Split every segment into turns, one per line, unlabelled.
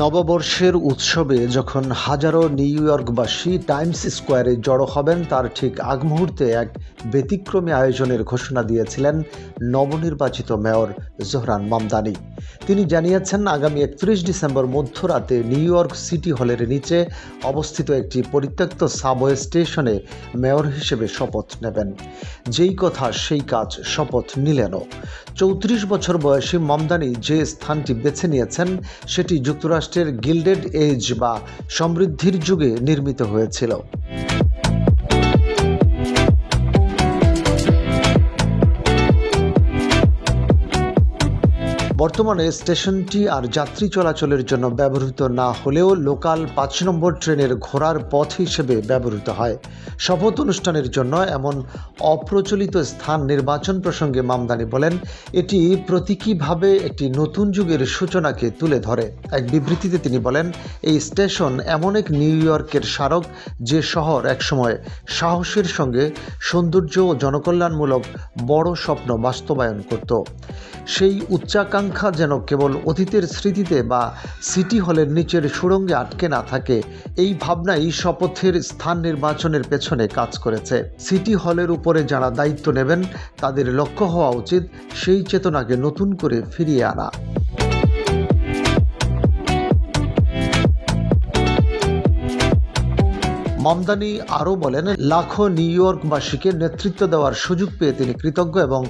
নববর্ষের উৎসবে যখন হাজারো নিউ ইয়র্কবাসী টাইমস স্কোয়ারে জড়ো হবেন, তার ঠিক আগ মুহূর্তে এক ব্যতিক্রমী আয়োজনের ঘোষণা দিয়েছিলেন নবনির্বাচিত মেয়র জোহরান মামদানি। তিনি জানিয়েছেন, আগামী একত্রিশ ডিসেম্বর মধ্যরাতে নিউ ইয়র্ক সিটি হলের নিচে অবস্থিত একটি পরিত্যক্ত সাবওয়ে স্টেশনে মেয়র হিসেবে শপথ নেবেন। যেই কথা, সেই কাজ শপথ নিলেনও চৌত্রিশ বছর বয়সী মমদানি যে স্থানটি বেছে নিয়েছেন, সেটি যুক্তরাষ্ট্রের গিল্ডেড এজ বা সমৃদ্ধির যুগে নির্মিত হয়েছিল। বর্তমানে স্টেশনটি আর যাত্রী চলাচলের জন্য ব্যবহৃত না হলেও লোকাল পাঁচ নম্বর ট্রেনের ঘোরার পথ হিসেবে ব্যবহৃত হয়। শপথ অনুষ্ঠানের জন্য এমন অপ্রচলিত স্থান নির্বাচন প্রসঙ্গে মামদানি বলেন, এটি প্রতীকীভাবে একটি নতুন যুগের সূচনাকে তুলে ধরে। এক বিবৃতিতে তিনি বলেন, এই স্টেশন এমন এক নিউ ইয়র্কের স্মারক যে শহর একসময় সাহসের সঙ্গে সৌন্দর্য ও জনকল্যাণমূলক বড় স্বপ্ন বাস্তবায়ন করত। সেই উচ্চাকাঙ্ক্ষা যেন কেবল অতীতের স্মৃতিতে বা সিটি হলের নিচের সুড়ঙ্গে আটকে না থাকে, এই ভাবনাই শপথের স্থান নির্বাচনের পেছনে কাজ করেছে। সিটি হলের উপরে যারা দায়িত্ব নেবেন, তাদের লক্ষ্য হওয়া উচিত সেই চেতনাকে নতুন করে ফিরিয়ে আনা। মমদানি আরও বলেন, লাখো নিউ ইয়র্কবাসীকে নেতৃত্ব দেওয়ার সুযোগ পেয়ে তিনি কৃতজ্ঞ এবং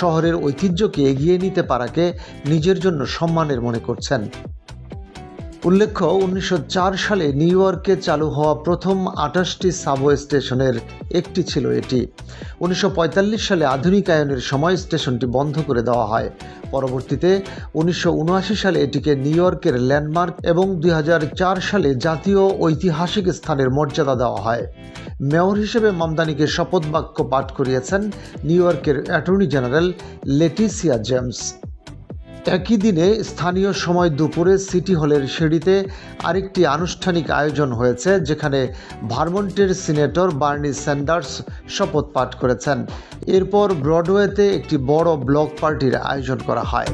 শহরের ঐতিহ্যকে এগিয়ে নিতে পারাকে নিজের জন্য সম্মানের মনে করছেন। উল্লেখ্য, উনিশশো চার সালে নিউ ইয়র্কে চালু হওয়া প্রথম আঠাশটি সাবওয়ে স্টেশনের একটি ছিল এটি। উনিশশো পঁয়তাল্লিশ সালে আধুনিকায়নের সময় স্টেশনটি বন্ধ করে দেওয়া হয়। পরবর্তীতে উনিশশো উনআশি সালে এটিকে নিউ ইয়র্কের ল্যান্ডমার্ক এবং দুই হাজার চার সালে জাতীয় ঐতিহাসিক স্থানের মর্যাদা দেওয়া হয়। মেয়র হিসেবে মামদানিকে শপথ বাক্য পাঠ করিয়েছেন নিউ ইয়র্কের অ্যাটর্নি জেনারেল লেটিসিয়া জেমস। একই দিনে স্থানীয় সময় দুপুরে সিটি হলের সিঁড়িতে আরেকটি আনুষ্ঠানিক আয়োজন হয়েছে, যেখানে ভারমন্টের সিনেটর বার্নি স্যান্ডার্স শপথ পাঠ করেছেন। এরপর ব্রডওয়েতে একটি বড় ব্লক পার্টির আয়োজন করা হয়।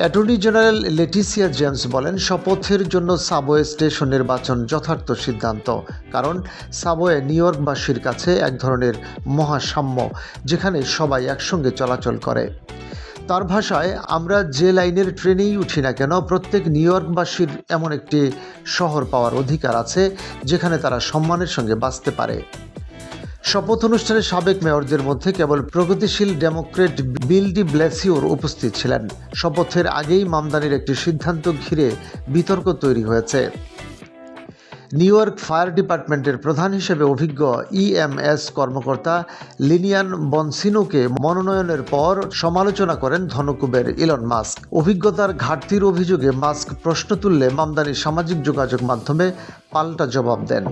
অ্যাটর্নি জেনারেল লেটিসিয়া জেমস বলেন, শপথের জন্য সাবওয়ে স্টেশন নির্বাচন যথার্থ সিদ্ধান্ত। কারণ সাবওয়ে নিউ ইয়র্কবাসীর কাছে এক ধরনের মহাসাম্য, যেখানে সবাই একসঙ্গে চলাচল করে। তার ভাষায়, আমরা যে লাইনের ট্রেনেই উঠি না কেন, প্রত্যেক নিউ ইয়র্কবাসীর এমন একটি শহর পাওয়ার অধিকার আছে, যেখানে তারা সম্মানের সঙ্গে বাঁচতে পারে। শপথ অনুষ্ঠানে সাবেক মেয়রদের মধ্যে কেবল প্রগতিশীল ডেমোক্রেট বিল ডি ব্লেসিওর উপস্থিত ছিলেন। শপথের আগেই মামদানির একটি সিদ্ধান্ত ঘিরে বিতর্ক তৈরি হয়েছে। নিউ ইয়র্ক ফায়ার ডিপার্টমেন্টের প্রধান হিসেবে অভিজ্ঞ ইএমএস কর্মকর্তা লিনিয়ান বনসিনোকে মনোনয়নের পর সমালোচনা করেন ধনকুবের ইলন মাস্ক। অভিজ্ঞতার ঘাটতির অভিযোগে মাস্ক প্রশ্ন তুললে মামদানি সামাজিক যোগাযোগ মাধ্যমে পাল্টা জবাব দেন।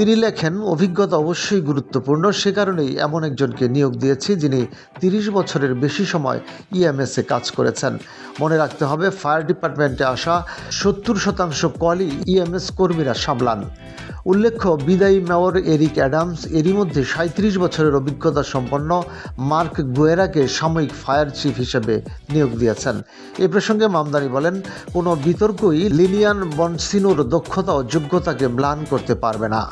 তিনি লেখেন, অভিজ্ঞতা অবশ্যই গুরুত্বপূর্ণ। সে কারণেই এমন একজনকে নিয়োগ দিয়েছি যিনি তিরিশ বছরের বেশি সময় ইএমএসে কাজ করেছেন। মনে রাখতে হবে, ফায়ার ডিপার্টমেন্টে আসা সত্তর শতাংশ কলই ইএমএস কর্মীরা সামলান। উল্লেখ্য, বিদায়ী মেয়র এরিক অ্যাডামস এরই মধ্যে সাঁত্রিশ বছরের অভিজ্ঞতা সম্পন্ন মার্ক গুয়েরাকে সাময়িক ফায়ার চিফ হিসেবে নিয়োগ দিয়েছেন। এ প্রসঙ্গে মামদানি বলেন, কোনো বিতর্কই লিনিয়ান বনসিনোর দক্ষতা ও যোগ্যতাকে ম্লান করতে পারবে না।